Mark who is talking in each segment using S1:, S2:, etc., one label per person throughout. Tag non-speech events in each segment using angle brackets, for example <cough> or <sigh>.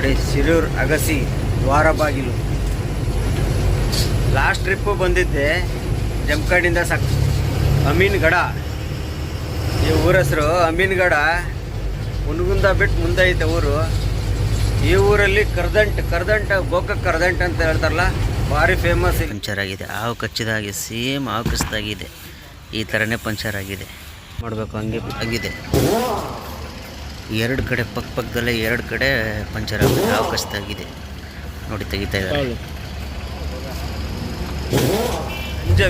S1: ನೋಡಿ ಶಿರೂರ್ ಅಗಸಿ ದ್ವಾರ ಬಾಗಿಲು ಲಾಸ್ಟ್ ಟ್ರಿಪ್ಪು ಬಂದಿದ್ದೆ ಜಮ್ಕಾಡಿಂದ ಸಕ್ ಅಮೀನ್ಗಡ. ಈ ಊರ ಹೆಸರು ಅಮೀನ್ಗಡ. ಹುನಗುಂದ ಬಿಟ್ಟು ಮುಂದೆ ಐತೆ ಊರು. ಈ ಊರಲ್ಲಿ ಕರ್ದಂಟ್ ಕರ್ದಂಟ ಗೋಕ ಕರ್ದಂಟ್ ಅಂತ ಹೇಳ್ತಾರಲ್ಲ ಭಾರಿ ಫೇಮಸ್ ಪಂಚರ್ ಆಗಿದೆ. ಹಾವು ಕಚ್ಚಿದಾಗೆ ಸೇಮ್ ಹಾವು ಕಚ್ಚಿದಾಗಿದೆ. ಈ ಥರನೇ ಪಂಚರ್ ಆಗಿದೆ. ಮಾಡಬೇಕು ಹಂಗೆ. ಆಗಿದೆ. ಎರಡು ಕಡೆ ಪಕ್ಕ ಪಕ್ಕದಲ್ಲೇ ಎರಡು ಕಡೆ ಪಂಚರ್ ಆಗುತ್ತೆ ಅವಕಾಶ ತೆಗಿದೆ ನೋಡಿ ತೆಗಿತಾ ಇದ್ದಾರೆ.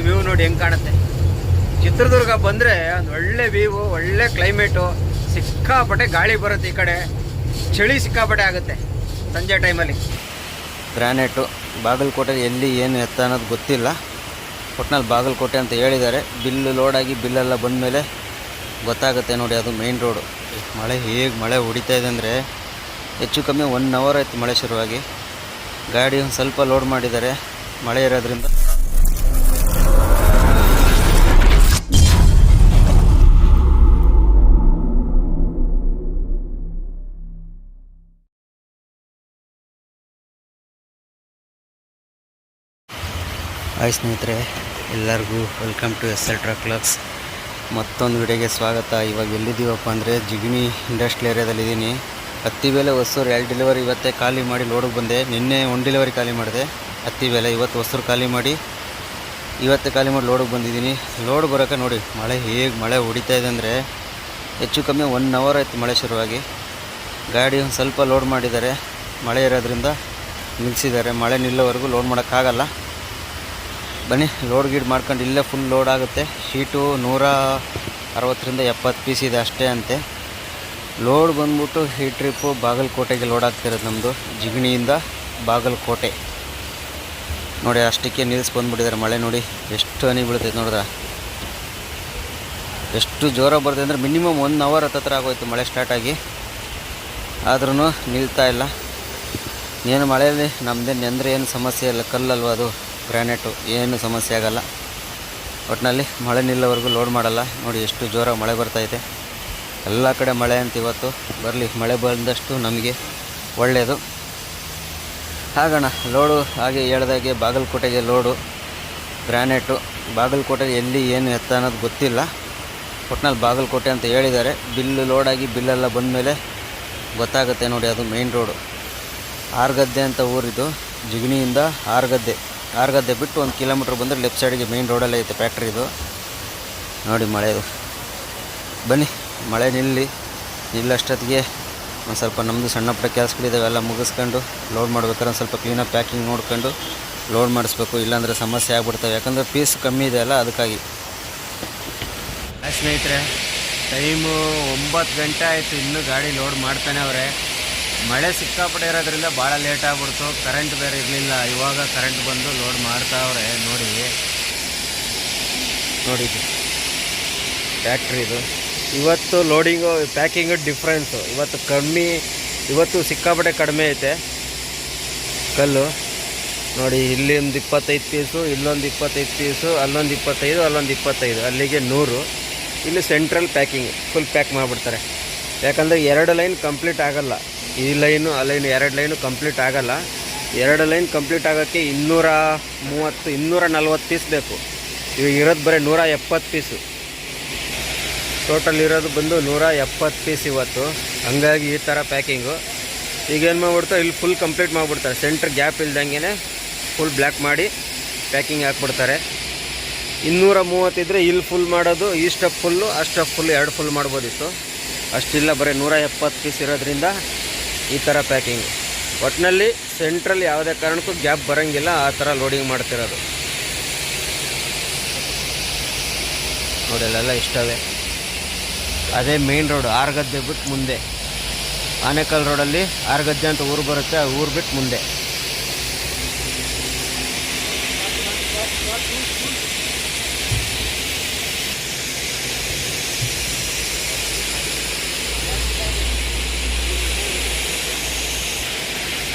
S1: ವ್ಯೂ ನೋಡಿ ಹೆಂಗೆ ಕಾಣುತ್ತೆ. ಚಿತ್ರದುರ್ಗ ಬಂದರೆ ಒಂದು ಒಳ್ಳೆ ವ್ಯೂ ಒಳ್ಳೆ ಕ್ಲೈಮೇಟು ಸಿಕ್ಕಾಪಟ್ಟೆ ಗಾಳಿ ಬರುತ್ತೆ ಈ ಕಡೆ. ಚಳಿ ಸಿಕ್ಕಾಪಟ್ಟೆ ಆಗುತ್ತೆ ಸಂಜೆ ಟೈಮಲ್ಲಿ ಗ್ರಾನೈಟು ಬಾಗಲಕೋಟೆ ಎಲ್ಲಿ ಏನು ಎತ್ತ ಅನ್ನೋದು ಗೊತ್ತಿಲ್ಲ. ಒಟ್ನಲ್ಲಿ ಬಾಗಲಕೋಟೆ ಅಂತ ಹೇಳಿದ್ದಾರೆ. ಬಿಲ್ಲು ಲೋಡಾಗಿ ಬಿಲ್ಲೆಲ್ಲ ಬಂದಮೇಲೆ ಗೊತ್ತಾಗುತ್ತೆ ನೋಡಿ ಅದು ಮೇಯ್ನ್ ರೋಡು ಮಳೆ ಹೇಗೆ ಮಳೆ ಹೊಡಿತಾ ಇದೆ ಅಂದರೆ ಹೆಚ್ಚು ಕಮ್ಮಿ ಒನ್ ಅವರ್ ಆಯ್ತು ಮಳೆ ಶುರುವಾಗಿ. ಗಾಡಿ ಒಂದು ಸ್ವಲ್ಪ ಲೋಡ್ ಮಾಡಿದ್ದಾರೆ, ಮಳೆ ಇರೋದ್ರಿಂದ. ಹಾಯ್ ಸ್ನೇಹಿತರೆ, ಎಲ್ಲರಿಗೂ welcome to S L truck clubs ಮತ್ತೊಂದು ವಿಡಿಯೋಗೆ ಸ್ವಾಗತ. ಇವಾಗ ಎಲ್ಲಿದ್ದೀವಪ್ಪ ಅಂದರೆ ಜಿಗಣಿ ಇಂಡಸ್ಟ್ರಿಯಲ್ ಏರಿಯಾದಲ್ಲಿದ್ದೀನಿ. ಹತ್ತಿ ಬೆಲೆ ಹೊಸೂರು ಎರಡು ಡೆಲಿವರಿ ಇವತ್ತೇ ಖಾಲಿ ಮಾಡಿ ಲೋಡಿಗೆ ಬಂದೆ. ನಿನ್ನೆ ಒಂದು ಡೆಲಿವರಿ ಖಾಲಿ ಮಾಡಿದೆ. ಹತ್ತಿ ಬೆಲೆ ಇವತ್ತು ಹೊಸೂರು ಖಾಲಿ ಮಾಡಿ, ಇವತ್ತೇ ಖಾಲಿ ಮಾಡಿ ಲೋಡಿಗೆ ಬಂದಿದ್ದೀನಿ. ಲೋಡ್ ಬರೋಕೆ ನೋಡಿ, ಮಳೆ ಹೇಗೆ ಮಳೆ ಹೊಡಿತಾ ಇದೆ ಅಂದರೆ ಹೆಚ್ಚು ಕಮ್ಮಿ ಒನ್ ಅವರ್ ಆಯಿತು ಮಳೆ ಶುರುವಾಗಿ. ಗಾಡಿ ಒಂದು ಸ್ವಲ್ಪ ಲೋಡ್ ಮಾಡಿದ್ದಾರೆ. ಮಳೆ ಇರೋದ್ರಿಂದ ನಿಲ್ಲಿಸಿದ್ದಾರೆ ಮಳೆ ನಿಲ್ಲೋವರೆಗೂ ಲೋಡ್ ಮಾಡೋಕ್ಕಾಗಲ್ಲ. ಬನ್ನಿ ಲೋಡ್ ಗೀಡ್ ಮಾಡ್ಕೊಂಡು ಇಲ್ಲೇ ಫುಲ್ ಲೋಡ್ ಆಗುತ್ತೆ. ಶೀಟು ನೂರ ಅರವತ್ತರಿಂದ ಎಪ್ಪತ್ತು ಪೀಸ್ ಇದೆ ಅಷ್ಟೇ ಅಂತೆ. ಲೋಡ್ ಬಂದ್ಬಿಟ್ಟು ಈ ಟ್ರಿಪ್ಪು ಬಾಗಲಕೋಟೆಗೆ ಲೋಡ್ ಆಗ್ತಿರೋದು ನಮ್ಮದು ಜಿಗಣಿಯಿಂದ ಬಾಗಲಕೋಟೆ. ನೋಡಿ, ಅಷ್ಟಕ್ಕೆ ನಿಲ್ಸಿ ಬಂದ್ಬಿಟ್ಟಿದ್ದಾರೆ ಮಳೆ ನೋಡಿ. ಎಷ್ಟು ಹನಿ ಬೀಳ್ತೈತೆ ನೋಡಿದ್ರೆ? ಎಷ್ಟು ಜೋರ ಬರುತ್ತೆ ಅಂದರೆ ಮಿನಿಮಮ್ ಒನ್ ಅವರ್ ಹತ್ತತ್ರ ಆಗೋಯ್ತು ಮಳೆ ಸ್ಟಾರ್ಟಾಗಿ ಆದ್ರೂ ನಿಲ್ತಾ ಇಲ್ಲ. ಏನು ಮಳೆಯಲ್ಲಿ ನಮ್ಮದೇ ನೆಂದರೆ ಏನು ಸಮಸ್ಯೆ ಇಲ್ಲ, ಕಲ್ಲಲ್ವ ಅದು? ಗ್ರಾನೈಟು, ಏನು ಸಮಸ್ಯೆ ಆಗಲ್ಲ. ಒಟ್ಟಿನಲ್ಲಿ ಮಳೆ ನಿಲ್ಲೋವರೆಗೂ ಲೋಡ್ ಮಾಡಲ್ಲ. ನೋಡಿ ಎಷ್ಟು ಜೋರ ಮಳೆ ಬರ್ತೈತೆ ಎಲ್ಲ ಕಡೆ ಮಳೆ ಅಂತ ಇವತ್ತು ಬರಲಿ. ಮಳೆ ಬಂದಷ್ಟು ನಮಗೆ ಒಳ್ಳೆಯದು ಹಾಗಣ ಲೋಡು ಹಾಗೆ ಹೇಳ್ದಾಗೆ ಬಾಗಲಕೋಟೆಗೆ ಲೋಡು ಗ್ರಾನೈಟು. ಬಾಗಲಕೋಟೆ ಎಲ್ಲಿ ಏನು ಎತ್ತ ಅನ್ನೋದು ಗೊತ್ತಿಲ್ಲ. ಒಟ್ನಲ್ಲಿ ಬಾಗಲಕೋಟೆ ಅಂತ ಹೇಳಿದ್ದಾರೆ. ಬಿಲ್ಲು ಲೋಡಾಗಿ ಬಿಲ್ಲೆಲ್ಲ ಬಂದಮೇಲೆ ಗೊತ್ತಾಗುತ್ತೆ ನೋಡಿ ಅದು ಮೇನ್ ರೋಡು ಆರ್ಗದ್ದೆ ಅಂತ ಊರಿದು ಜಿಗಣಿಯಿಂದ ಆರ್ಗದ್ದೆ. ಆರ್ಗದ್ದೆ ಬಿಟ್ಟು ಒಂದು ಕಿಲೋಮೀಟ್ರ್ ಬಂದರೆ ಲೆಫ್ಟ್ ಸೈಡಿಗೆ ಮೇನ್ ರೋಡಲ್ಲೇ ಐತೆ ಫ್ಯಾಕ್ಟ್ರಿದು ನೋಡಿ ಮಳೆದು ಬನ್ನಿ, ಮಳೆ ನಿಲ್ಲಿ. ನಿಲ್ಲಷ್ಟೊತ್ತಿಗೆ ಒಂದು ಸ್ವಲ್ಪ ನಮ್ಮದು ಸಣ್ಣ ಪುಟ್ಟ ಕೆಲಸಗಳಿದ್ದಾವೆ ಎಲ್ಲ ಮುಗಿಸ್ಕೊಂಡು ಲೋಡ್ ಮಾಡ್ಬೇಕಾದ್ರೆ ಸ್ವಲ್ಪ ಕ್ಲೀನಾಗಿ ಪ್ಯಾಕಿಂಗ್ ನೋಡ್ಕೊಂಡು ಲೋಡ್ ಮಾಡಿಸ್ಬೇಕು. ಇಲ್ಲಾಂದರೆ ಸಮಸ್ಯೆ ಆಗ್ಬಿಡ್ತವೆ. ಯಾಕಂದರೆ ಪೀಸ್ ಕಮ್ಮಿ ಇದೆ ಅಲ್ಲ, ಅದಕ್ಕಾಗಿ. ಸ್ನೇಹಿತರೆ ಟೈಮು ಒಂಬತ್ತು ಗಂಟೆ ಆಯಿತು, ಇನ್ನೂ ಗಾಡಿ ಲೋಡ್ ಮಾಡ್ತಾನೆ ಅವರೇ. ಮಳೆ ಸಿಕ್ಕಾಪಟ್ಟೆ ಇರೋದ್ರಿಂದ ಭಾಳ ಲೇಟ್ ಆಗ್ಬಿಡ್ತು. ಕರೆಂಟ್ ಬೇರೆ ಇರಲಿಲ್ಲ. ಇವಾಗ ಕರೆಂಟ್ ಬಂದು ಲೋಡ್ ಮಾಡ್ತಾವ್ರೆ ನೋಡಿ. ನೋಡಿ ಫ್ಯಾಕ್ಟ್ರಿದು ಇವತ್ತು ಲೋಡಿಂಗು ಪ್ಯಾಕಿಂಗು ಡಿಫ್ರೆನ್ಸು ಇವತ್ತು ಕಮ್ಮಿ, ಇವತ್ತು ಸಿಕ್ಕಾಪಟ್ಟೆ ಕಡಿಮೆ ಐತೆ. ಕಲ್ಲು. ನೋಡಿ ಇಲ್ಲಿ ಒಂದು ಇಪ್ಪತ್ತೈದು ಪೀಸು ಇಲ್ಲೊಂದು ಇಪ್ಪತ್ತೈದು ಪೀಸು ಅಲ್ಲೊಂದು ಇಪ್ಪತ್ತೈದು ಅಲ್ಲೊಂದು ಇಪ್ಪತ್ತೈದು. ಅಲ್ಲಿಗೆ ನೂರು. ಇಲ್ಲಿ ಸೆಂಟ್ರಲ್ ಪ್ಯಾಕಿಂಗ್ ಫುಲ್ ಪ್ಯಾಕ್ ಮಾಡಿಬಿಡ್ತಾರೆ. ಯಾಕಂದರೆ ಎರಡು ಲೈನ್ ಕಂಪ್ಲೀಟ್ ಆಗಲ್ಲ. ಈ ಲೈನು, ಆ ಲೈನು ಎರಡು ಲೈನು ಕಂಪ್ಲೀಟ್ ಆಗೋಲ್ಲ. ಎರಡು ಲೈನ್ ಕಂಪ್ಲೀಟ್ ಆಗೋಕ್ಕೆ ಇನ್ನೂರ ಮೂವತ್ತು, ಇನ್ನೂರ ನಲ್ವತ್ತು ಪೀಸ್ ಬೇಕು. ಇವಾಗ ಇರೋದು ಬರೀ ನೂರ ಎಪ್ಪತ್ತು ಪೀಸು. ಟೋಟಲ್ ಇರೋದು ಬಂದು ನೂರ ಎಪ್ಪತ್ತು ಪೀಸ್ ಇವತ್ತು. ಹಂಗಾಗಿ ಈ ಥರ ಪ್ಯಾಕಿಂಗು. ಈಗ ಏನು ಮಾಡ್ಬಿಡ್ತಾರೆ, ಇಲ್ಲಿ ಫುಲ್ ಕಂಪ್ಲೀಟ್ ಮಾಡಿಬಿಡ್ತಾರೆ. ಸೆಂಟ್ರ್ ಗ್ಯಾಪ್ ಇಲ್ದಂಗೆ ಫುಲ್ ಬ್ಲ್ಯಾಕ್ ಮಾಡಿ ಪ್ಯಾಕಿಂಗ್ ಹಾಕ್ಬಿಡ್ತಾರೆ. ಇನ್ನೂರ ಮೂವತ್ತಿದ್ರೆ ಇಲ್ಲಿ ಫುಲ್ ಮಾಡೋದು, ಈ ಸ್ಟಪ್ ಫುಲ್ಲು ಆ ಸ್ಟಪ್ ಫುಲ್ ಎರಡು ಫುಲ್ ಮಾಡ್ಬೋದಿತ್ತು. ಅಷ್ಟಿಲ್ಲ, ಬರೀ ನೂರ ಎಪ್ಪತ್ತು ಪೀಸ್ ಇರೋದ್ರಿಂದ ಈ ಥರ ಪ್ಯಾಕಿಂಗ್ ಒಟ್ಟಿನಲ್ಲಿ ಸೆಂಟ್ರಲ್ಲಿ ಯಾವುದೇ ಕಾರಣಕ್ಕೂ ಗ್ಯಾಪ್ ಬರೋಂಗಿಲ್ಲ, ಆ ಥರ ಲೋಡಿಂಗ್ ಮಾಡ್ತಿರೋದು. ನೋಡಿ ಇಷ್ಟವೇ. ಅದೇ ಮೇನ್ ರೋಡ್ ಆರ್ಗದ್ದೆ ಬಿಟ್ಟು ಮುಂದೆ. ಆನೇಕಲ್ ರೋಡಲ್ಲಿ ಆರ್ಗದ್ದೆ ಅಂತ ಊರು ಬರುತ್ತೆ, ಆ ಊರು ಬಿಟ್ಟು ಮುಂದೆ.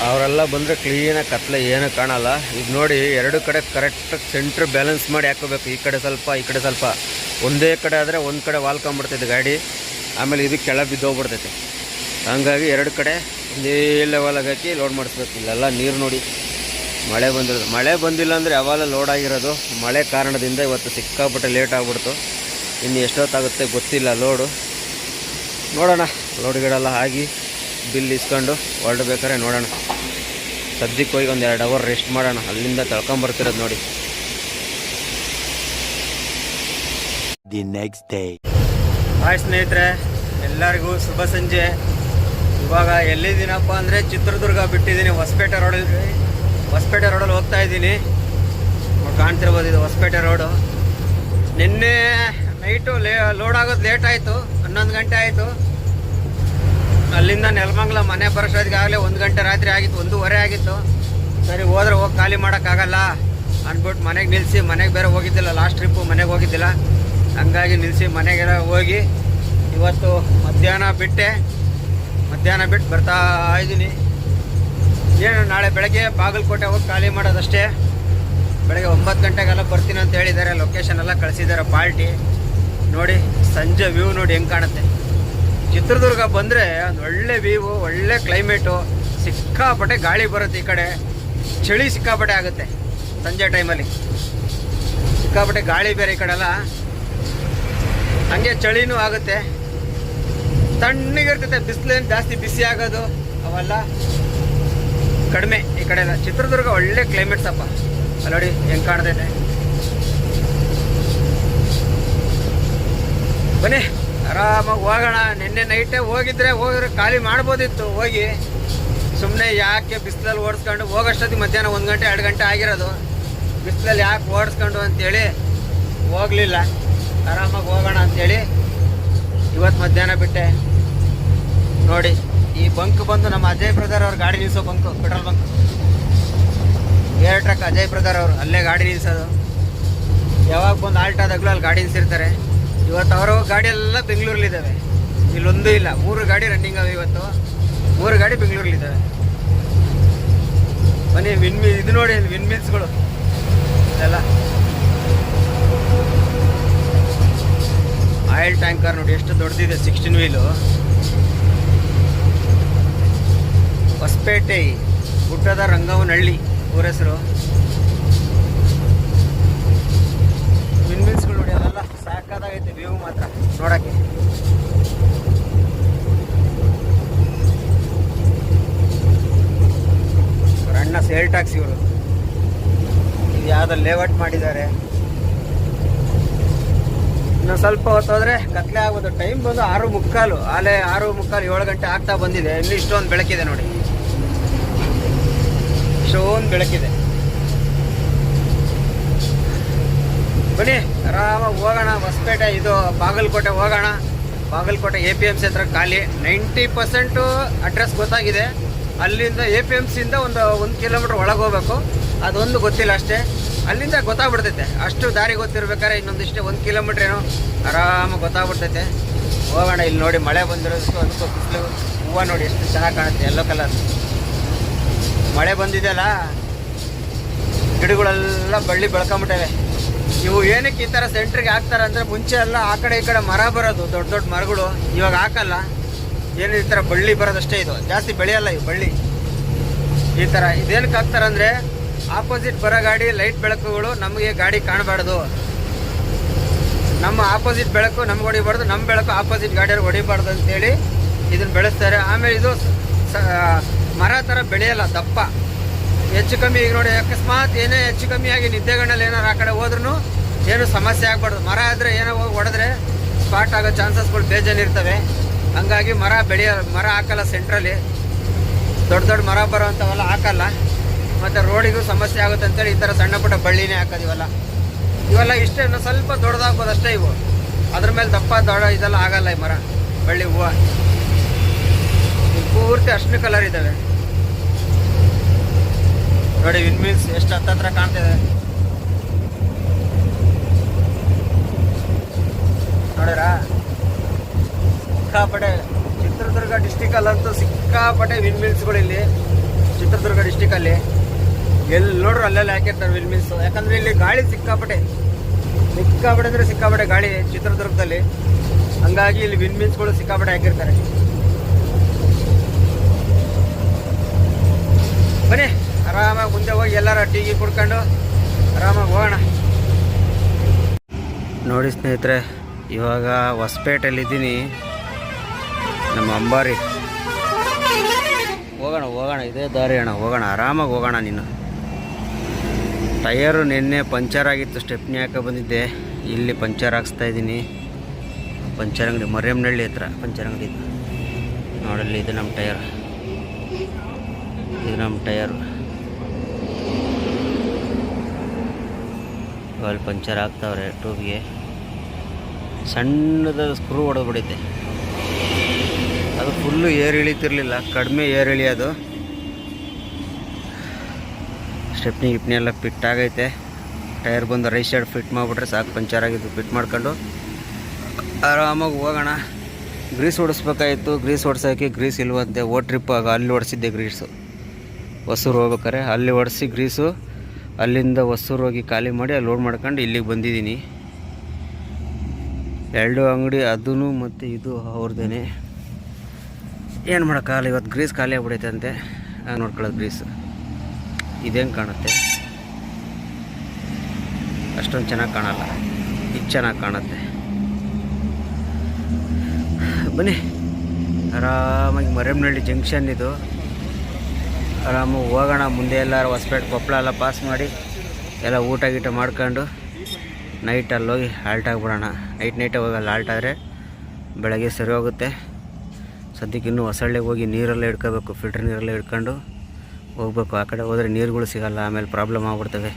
S1: ಅವರೆಲ್ಲ ಬಂದರೆ ಕ್ಲೀನಾಗಿ ಕತ್ಲೆ ಏನೂ ಕಾಣಲ್ಲ. ಈಗ ನೋಡಿ, ಎರಡು ಕಡೆ ಕರೆಕ್ಟಾಗಿ ಸೆಂಟ್ರ್ ಬ್ಯಾಲೆನ್ಸ್ ಮಾಡಿ ಹಾಕೋಬೇಕು ಈ ಕಡೆ ಸ್ವಲ್ಪ, ಈ ಕಡೆ ಸ್ವಲ್ಪ. ಒಂದೇ ಕಡೆ ಆದರೆ ಒಂದು ಕಡೆ ವಾಲ್ಕೊಂಬಿಡ್ತೈತೆ ಗಾಡಿ. ಆಮೇಲೆ ಇದು ಕೆಳ ಬಿದ್ದೋಗ್ಬಿಡ್ತೈತೆ. ಹಂಗಾಗಿ ಎರಡು ಕಡೆ ಒಂದೇ ಲೆವೆಲಾಗಿ ಹಾಕಿ ಲೋಡ್ ಮಾಡಿಸ್ಬೇಕು. ಇಲ್ಲೆಲ್ಲ ನೀರು ನೋಡಿ. ಮಳೆ ಬಂದಿರೋದು. ಮಳೆ ಬಂದಿಲ್ಲ ಅಂದರೆ ಯಾವಾಗ ಲೋಡ್ ಆಗಿರೋದು. ಮಳೆ ಕಾರಣದಿಂದ ಇವತ್ತು ಸಿಕ್ಕಾಪಟ್ಟೆ ಲೇಟ್ ಆಗ್ಬಿಡ್ತು. ಇನ್ನು ಎಷ್ಟೊತ್ತಾಗುತ್ತೆ ಗೊತ್ತಿಲ್ಲ ಲೋಡು ನೋಡೋಣ. ಲೋಡ್ ಗಿಡೆಲ್ಲ ಆಗಿ ಬಿಲ್ ಇಸ್ಕೊಂಡು ಹೊರಡಬೇಕಾದ್ರೆ ನೋಡೋಣ. ಸದ್ಯಕ್ಕೆ ಹೋಗಿ ಒಂದು ಎರಡು ಅವರ್ ರೆಸ್ಟ್ ಮಾಡೋಣ. ಅಲ್ಲಿಂದ ತಳ್ಕೊಂಬರ್ತಿರೋದು ನೋಡಿ.
S2: ದಿ ನೆಕ್ಸ್ಟ್ ಡೇ
S1: ಹಾಯ್ ಸ್ನೇಹಿತರೆ ಎಲ್ಲರಿಗೂ ಶುಭ ಸಂಜೆ. ಇವಾಗ ಎಲ್ಲಿದ್ದೀನಪ್ಪ ಅಂದರೆ ಚಿತ್ರದುರ್ಗ ಬಿಟ್ಟಿದ್ದೀನಿ. ಹೊಸಪೇಟೆ ರೋಡಲ್ಲಿ ಹೊಸಪೇಟೆ ರೋಡಲ್ಲಿ ಹೋಗ್ತಾ ಇದ್ದೀನಿ. ನೋಡ್ ಕಾಣ್ತಿರ್ಬೋದು ಇದು ಹೊಸಪೇಟೆ ರೋಡು ನಿನ್ನೆ ನೈಟು ಲೇ ಲೋಡ್ ಆಗೋದು ಲೇಟ್ ಆಯಿತು. ಹನ್ನೊಂದು ಗಂಟೆ ಆಯಿತು. ಅಲ್ಲಿಂದ ನೆಲಮಂಗ್ಲ ಮನೆ ಬರೋಷ್ಟೊತ್ತಿಗೆ ಆಗಲೇ ಒಂದು ಗಂಟೆ ರಾತ್ರಿ ಆಗಿತ್ತು, ಒಂದೂವರೆ ಆಗಿತ್ತು. ಸರಿ, ಹೋದ್ರೆ ಹೋಗಿ ಖಾಲಿ ಮಾಡೋಕ್ಕಾಗಲ್ಲ ಅಂದ್ಬಿಟ್ಟು ಮನೆಗೆ ನಿಲ್ಲಿಸಿ ಮನೆಗೆ ಬೇರೆ ಹೋಗಿದ್ದಿಲ್ಲ ಲಾಸ್ಟ್ ಟ್ರಿಪ್ಪು ಮನೆಗೆ ಹೋಗಿದ್ದಿಲ್ಲ. ಹಂಗಾಗಿ ನಿಲ್ಲಿಸಿ ಮನೆಗೆಲ್ಲ ಹೋಗಿ ಇವತ್ತು ಮಧ್ಯಾಹ್ನ ಬಿಟ್ಟೆ. ಮಧ್ಯಾಹ್ನ ಬಿಟ್ಟು ಬರ್ತಾ ಇದ್ದೀನಿ ಏನು, ನಾಳೆ ಬೆಳಗ್ಗೆ ಬಾಗಲಕೋಟೆ ಹೋಗಿ ಖಾಲಿ ಮಾಡೋದಷ್ಟೇ. ಬೆಳಗ್ಗೆ ಒಂಬತ್ತು ಗಂಟೆಗೆಲ್ಲ ಬರ್ತೀನಿ ಅಂತ ಹೇಳಿದ್ದಾರೆ. ಲೊಕೇಶನ್ ಎಲ್ಲ ಕಳಿಸಿದ್ದಾರೆ ಪಾರ್ಟಿ. ನೋಡಿ, ಸಂಜೆ ವ್ಯೂ ನೋಡಿ ಹೆಂಗೆ ಕಾಣುತ್ತೆ. ಚಿತ್ರದುರ್ಗ ಬಂದರೆ ಒಂದು ಒಳ್ಳೆ ವ್ಯೂ ಒಳ್ಳೆ ಕ್ಲೈಮೇಟು ಸಿಕ್ಕಾಪಟ್ಟೆ ಗಾಳಿ ಬರುತ್ತೆ ಈ ಕಡೆ. ಚಳಿ ಸಿಕ್ಕಾಪಟ್ಟೆ ಆಗುತ್ತೆ ಸಂಜೆ ಟೈಮಲ್ಲಿ ಸಿಕ್ಕಾಪಟ್ಟೆ ಗಾಳಿ ಬೇರೆ ಈ ಕಡೆಲ್ಲ ಹಂಗೆ ಚಳಿನೂ ಆಗುತ್ತೆ. ತಣ್ಣಗಿರ್ತೈತೆ ಬಿಸಿಲೇನು ಜಾಸ್ತಿ ಬಿಸಿ ಆಗೋದು ಅವೆಲ್ಲ. ಕಡಿಮೆ ಈ ಕಡೆ ಚಿತ್ರದುರ್ಗ ಒಳ್ಳೆ ಕ್ಲೈಮೇಟ್ ಅಪ್ಪ ಅಲ್ಲಿ ನೋಡಿ, ಹೆಂಗೆ ಕಾಣ್ತೈತೆ ಬನ್ನಿ. ಆರಾಮಾಗಿ ಹೋಗೋಣ. ನಿನ್ನೆ ನೈಟೇ ಹೋಗಿದ್ರೆ ಹೋಗಿದ್ರೆ ಖಾಲಿ ಮಾಡ್ಬೋದಿತ್ತು. ಹೋಗಿ. ಸುಮ್ಮನೆ ಯಾಕೆ ಬಿಸಿಲಲ್ಲಿ ಓಡಿಸ್ಕೊಂಡು ಹೋಗೋಷ್ಟೊತ್ತಿಗೆ ಮಧ್ಯಾಹ್ನ ಒಂದು ಗಂಟೆ, ಎರಡು ಗಂಟೆ ಆಗಿರೋದು. ಬಿಸಿಲಲ್ಲಿ ಯಾಕೆ ಓಡಿಸ್ಕೊಂಡು ಅಂತೇಳಿ ಹೋಗಲಿಲ್ಲ. ಆರಾಮಾಗಿ ಹೋಗೋಣ ಅಂಥೇಳಿ ಇವತ್ತು ಮಧ್ಯಾಹ್ನ ಬಿಟ್ಟೆ. ನೋಡಿ, ಈ ಬಂಕ್ ಬಂದು ನಮ್ಮ ಅಜಯ್ ಬ್ರದರ್ ಅವ್ರು ಗಾಡಿ ನಿಲ್ಲಿಸೋ bunk, petrol bunk. Air truck Ajay brother ಅವರು, ಅಲ್ಲೇ ಗಾಡಿ ನಿಲ್ಲಿಸೋದು ಯಾವಾಗ ಬಂದು ಆಲ್ಟ್ ಆದಾಗಲೂ ಅಲ್ಲಿ ಗಾಡಿ ನಿಲ್ಸಿರ್ತಾರೆ. ಇವತ್ತು ಅವರ ಗಾಡಿ ಎಲ್ಲ ಬೆಂಗಳೂರಲ್ಲಿದ್ದಾವೆ ಇಲ್ಲೊಂದು ಇಲ್ಲ, ಮೂರು ಗಾಡಿ ರನ್ನಿಂಗ್ ಅವೆ ಇವತ್ತು. ಮೂರು ಗಾಡಿ ಬೆಂಗಳೂರಲ್ಲಿದ್ದಾವೆ ಬನ್ನಿ ವಿನ್ ಇದು ನೋಡಿ ವಿನ್ ಮಿಲ್ಸ್ಗಳು ಎಲ್ಲ ಆಯಿಲ್ ಟ್ಯಾಂಕರ್ ನೋಡಿ, ಎಷ್ಟು ದೊಡ್ಡದಿದೆ ಸಿಕ್ಸ್ಟೀನ್ ವೀಲು ಹೊಸಪೇಟೆ, ಗುಡ್ಡದ ರಂಗವನಹಳ್ಳಿ, ಊರ ಹೆಸರು. ಲೇಔಟ್ ಮಾಡಿದ್ದಾರೆ. ಇನ್ನು ಸ್ವಲ್ಪ ಹೊತ್ತೋದ್ರೆ ಕತ್ಲೆ ಆಗೋದು. ಟೈಮ್ ಬಂದು ಆರು ಮುಕ್ಕಾಲು. ಆಲೆ ಆರು ಮುಕ್ಕಾಲು ಏಳು ಗಂಟೆ ಆಗ್ತಾ ಬಂದಿದೆ. ಇಲ್ಲಿ ಇಷ್ಟೊಂದು ಬೆಳಕಿದೆ ನೋಡಿ. ಇಷ್ಟೊಂದು ಬೆಳಕಿದೆ. ಬನ್ನಿ, ಆರಾಮಾಗಿ ಹೋಗೋಣ. ಹೊಸಪೇಟೆ ಇದು ಬಾಗಲಕೋಟೆ ಹೋಗೋಣ. Bagalkote A P M C ಹತ್ರ ಖಾಲಿ. ನೈಂಟಿ ಪರ್ಸೆಂಟು ಅಡ್ರೆಸ್ ಗೊತ್ತಾಗಿದೆ. ಅಲ್ಲಿಂದ ಎ ಪಿ ಎಂ ಸಿಯಿಂದ ಒಂದು ಒಂದು ಕಿಲೋಮೀಟ್ರ್ ಒಳಗೆ ಹೋಗ್ಬೇಕು. ಅದೊಂದು ಗೊತ್ತಿಲ್ಲ ಅಷ್ಟೇ. ಅಲ್ಲಿಂದ ಗೊತ್ತಾಗ್ಬಿಡ್ತೈತೆ. ಅಷ್ಟು ದಾರಿ ಗೊತ್ತಿರ್ಬೇಕಾದ್ರೆ ಇನ್ನೊಂದಿಷ್ಟೇ ಒಂದು ಕಿಲೋಮೀಟ್ರ್ ಏನೋ ಆರಾಮಾಗಿ ಗೊತ್ತಾಗ್ಬಿಡ್ತೈತೆ. ಹೋಗೋಣ, ಇಲ್ಲಿ ನೋಡಿ ಮಳೆ ಬಂದಿರೋದಕ್ಕೂ ಅದಕ್ಕೂ ಬಿಸಿಲು ಹೂವು ನೋಡಿ ಎಷ್ಟು ಚೆನ್ನಾಗಿ ಕಾಣುತ್ತೆ ಎಲ್ಲೋ ಕಲರ್ ಮಳೆ ಬಂದಿದೆಯಲ್ಲ, ಗಿಡಗಳೆಲ್ಲ ಬಳ್ಳಿ ಬೆಳ್ಕೊಂಬಿಟ್ಟವೆ. ಇವು ಏನಕ್ಕೆ ಈ ಥರ ಸೆಂಟ್ರಿಗೆ ಹಾಕ್ತಾರೆ ಅಂದರೆ ಮುಂಚೆ ಎಲ್ಲ ಆ ಕಡೆ ಈ ಕಡೆ ಮರ ಬರೋದು, ದೊಡ್ಡ ದೊಡ್ಡ ಮರಗಳು. ಇವಾಗ ಹಾಕಲ್ಲ. ಏನು ಈ ಥರ ಬಳ್ಳಿ ಬರೋದಷ್ಟೇ ಇದು. ಜಾಸ್ತಿ ಬೆಳೆಯಲ್ಲ ಇವು ಬಳ್ಳಿ. ಈ ಥರ ಇದೇನಕ್ಕೆ ಹಾಕ್ತಾರೆ ಅಂದರೆ ಆಪೋಸಿಟ್ ಬರೋ ಗಾಡಿ, ಲೈಟ್ ಬೆಳಕುಗಳು ನಮಗೆ ಗಾಡಿ ಕಾಣಬಾರ್ದು. ನಮ್ಮ ಆಪೋಸಿಟ್ ಬೆಳಕು ನಮ್ಗೆ ಹೊಡಿಬಾರ್ದು, ನಮ್ಮ ಬೆಳಕು ಆಪೋಸಿಟ್ ಗಾಡಿಯವ್ರಿಗೆ ಹೊಡಿಬಾರ್ದು ಅಂತೇಳಿ ಇದನ್ನು ಬೆಳೆಸ್ತಾರೆ. ಆಮೇಲೆ ಇದು ಮರ ಥರ ಬೆಳೆಯಲ್ಲ, ದಪ್ಪ. ಹೆಚ್ಚು ಕಮ್ಮಿ ಈಗ ನೋಡಿ, ಅಕಸ್ಮಾತ್ ಏನೇ ಹೆಚ್ಚು ಕಮ್ಮಿ ಆಗಿ ನಿದ್ದೆಗಣ್ಣಲ್ಲಿ ಏನಾರು ಆ ಕಡೆ ಹೋದ್ರೂ ಏನು ಸಮಸ್ಯೆ ಆಗಬಾರ್ದು. ಮರ ಆದರೆ ಏನೋ ಹೋಗಿ ಹೊಡೆದ್ರೆ ಸ್ಪಾಟ್ ಆಗೋ ಚಾನ್ಸಸ್ಗಳು ಬೇಜಾನಿರ್ತವೆ ಹಂಗಾಗಿ ಮರ ಬೆಳೆಯ, ಮರ ಹಾಕಲ್ಲ ಸೆಂಟ್ರಲ್ಲಿ ದೊಡ್ಡ ದೊಡ್ಡ ಮರ ಬರೋ ಅಂಥವೆಲ್ಲ ಹಾಕಲ್ಲ. ಮತ್ತು ರೋಡಿಗೂ ಸಮಸ್ಯೆ ಆಗುತ್ತೆ ಅಂತೇಳಿ ಈ ಥರ ಸಣ್ಣ ಪುಟ್ಟ ಬಳ್ಳಿನೇ ಹಾಕೋದಿವಲ್ಲ. ಇವೆಲ್ಲ ಇಷ್ಟೇ ಸ್ವಲ್ಪ ದೊಡ್ಡದಾಗ್ಬೋದು ಅಷ್ಟೇ ಇವು. ಅದ್ರ ಮೇಲೆ ದಪ್ಪ ದೊಡ್ಡ ಇದೆಲ್ಲ ಆಗಲ್ಲ ಈ ಮರ, ಬಳ್ಳಿ ಹೂವು. ಪೂರ್ತಿ ಅಷ್ಟು ಕಲರ್ ಇದ್ದಾವೆ ನೋಡಿ ವಿನ್ ಮಿಲ್ಸ್ ಎಷ್ಟು ಹತ್ತತ್ರ ಕಾಣ್ತಿದೆ. ನೋಡಿರಾ ಸಿಕ್ಕಾಪಟ್ಟೆ ಚಿತ್ರದುರ್ಗ ಡಿಸ್ಟಿಕಲ್ಲಂತೂ ಸಿಕ್ಕಾಪಟ್ಟೆ ವಿನ್ ಮಿಲ್ಸ್ಗಳು ಇಲ್ಲಿ ಚಿತ್ರದುರ್ಗ ಡಿಸ್ಟಿಕಲ್ಲಿ ಎಲ್ಲಿ ನೋಡ್ರಿ ಅಲ್ಲೆಲ್ಲ ಹಾಕಿರ್ತಾರೆ ವಿಲ್ ಮಿಲ್ಸ್ ಯಾಕಂದ್ರೆ ಇಲ್ಲಿ ಗಾಳಿ ಸಿಕ್ಕಾಪಟ್ಟೆ. ಸಿಕ್ಕಾಪಟ್ಟೆ ಅಂದ್ರೆ ಸಿಕ್ಕಾಪಟ್ಟೆ ಗಾಳಿ ಚಿತ್ರದುರ್ಗದಲ್ಲಿ. ಹಂಗಾಗಿ ಇಲ್ಲಿ ವಿನ್ ಮಿಲ್ಸ್ಗಳು ಸಿಕ್ಕಾಪಟ್ಟೆ ಹಾಕಿರ್ತಾರೆ. ಆರಾಮಾಗಿ ಮುಂದೆ ಹೋಗಿ ಎಲ್ಲಾರ ಟೀ ಕುಡ್ಕೊಂಡು ಆರಾಮಾಗಿ ಹೋಗೋಣ. ನೋಡಿ ಸ್ನೇಹಿತರೆ, ಇವಾಗ ಹೊಸಪೇಟೆಯಲ್ಲಿದ್ದೀನಿ ನಮ್ಮ ಅಂಬಾರಿ. ಹೋಗೋಣ ಹೋಗೋಣ, ಇದೇ ದಾರಿ ಅಣ್ಣ, ಹೋಗೋಣ, ಆರಾಮಾಗಿ ಹೋಗೋಣ ನೀನು. ಟಯರು ನಿನ್ನೆ ಪಂಚರ್ ಆಗಿತ್ತು, ಸ್ಟೆಪ್ನಿ ಹಾಕ ಬಂದಿದ್ದೆ. ಇಲ್ಲಿ ಪಂಚರ್ ಹಾಕ್ಸ್ತಾ ಇದ್ದೀನಿ. ಪಂಚರ್ ಅಂಗಡಿ ಮರಿಯಮ್ನಹಳ್ಳಿ ಹತ್ರ, ಪಂಚರ್ ಅಂಗಡಿ ನೋಡಲ್ಲಿ ಇದು ನಮ್ಮ ಟಯರ್ ಇದು ನಮ್ಮ ಟಯರು ಅಲ್ಲಿ ಪಂಚರ್ ಆಗ್ತಾವ್ರೆ ಟ್ಯೂಬ್ಗೆ ಸಣ್ಣದ ಸ್ಕ್ರೂ ಹೊಡೆದ್ಬಿಡೈತೆ ಅದು ಫುಲ್ಲು ಏರ್ ಇಳಿತಿರ್ಲಿಲ್ಲ, ಕಡಿಮೆ ಏರ್ ಇಳಿಯೋದು. ಸ್ಟೆಪ್ನಿ ಇಪ್ನಿ ಎಲ್ಲ ಫಿಟ್ ಆಗೈತೆ. ಟೈರ್ ಬಂದು ರೈಟ್ ಸೈಡ್ ಫಿಟ್ ಮಾಡಿಬಿಟ್ರೆ ಸಾಕು, ಪಂಚರ್ ಆಗಿದ್ದು ಫಿಟ್ ಮಾಡ್ಕೊಂಡು. ಆರಾಮಾಗಿ ಹೋಗೋಣ. ಗ್ರೀಸ್ ಹೊಡಿಸ್ಬೇಕಾಯಿತು ಗ್ರೀಸ್ ಹೊಡ್ಸೋಕ್ಕೆ ಗ್ರೀಸ್ ಇಲ್ವಂತೆ. ಓ ಟ್ರಿಪ್ ಆಗ ಅಲ್ಲಿ ಹೊಡೆಸಿದ್ದೆ ಗ್ರೀಸು. ಹೊಸೂರು ಹೋಗ್ಬೇಕಾರೆ. ಅಲ್ಲಿ ಹೊಡೆಸಿ ಗ್ರೀಸು, ಅಲ್ಲಿಂದ ಹೊಸೂರು ಹೋಗಿ ಖಾಲಿ ಮಾಡಿ ಅಲ್ಲಿ ಲೋಡ್ ಮಾಡ್ಕೊಂಡು ಇಲ್ಲಿಗೆ ಬಂದಿದ್ದೀನಿ. ಎರಡು ಅಂಗಡಿ ಅದೂ ಮತ್ತು ಇದು ಅವ್ರದ್ದೇನೆ ಏನು ಮಾಡೋಕ್ಕಾಗಲ್ಲ, ಇವತ್ತು ಗ್ರೀಸ್ ಖಾಲಿ ಆಗ್ಬಿಡೈತೆ ಅಂತೆ. ನೋಡ್ಕೊಳ್ಳೋದು ಗ್ರೀಸ್. ಇದೇನು ಕಾಣುತ್ತೆ? ಅಷ್ಟೊಂದು ಚೆನ್ನಾಗಿ ಕಾಣಲ್ಲ. ಇದು ಚೆನ್ನಾಗಿ ಕಾಣುತ್ತೆ. ಬನ್ನಿ. ಆರಾಮಾಗಿ ಮರೆಮ್ನಹಳ್ಳಿ ಜಂಕ್ಷನ್ ಇದು. ಆರಾಮಾಗಿ ಹೋಗೋಣ. ಮುಂದೆ ಎಲ್ಲರೂ ಹೊಸಪೇಟೆ ಕೊಪ್ಪಳ ಎಲ್ಲ ಪಾಸ್ ಮಾಡಿ ಎಲ್ಲ ಊಟ ಗೀಟ ಮಾಡ್ಕೊಂಡು ನೈಟ್ ಹೋಗಿ ಹಾಲ್ಟ್ ಆಗಿಬಿಡೋಣ. ನೈಟ್ ನೈಟೇ ಹೋಗಲ್ಲ ಹಾಲ್ಟ್ ಆದರೆ ಬೆಳಗ್ಗೆ ಸರಿ ಹೋಗುತ್ತೆ. ಸದ್ಯಕ್ಕೆ ಇನ್ನೂ ಹೊಸಳ್ಳಿಗೆ ಹೋಗಿ ನೀರೆಲ್ಲ ಹಿಡ್ಕೋಬೇಕು ಫಿಲ್ಟರ್ ನೀರೆಲ್ಲ ಹಿಡ್ಕೊಂಡು ಹೋಗ್ಬೇಕು. ಆ ಕಡೆ ಹೋದರೆ ನೀರುಗಳು ಸಿಗಲ್ಲ, ಆಮೇಲೆ ಪ್ರಾಬ್ಲಮ್ ಆಗ್ಬಿಡ್ತವೆ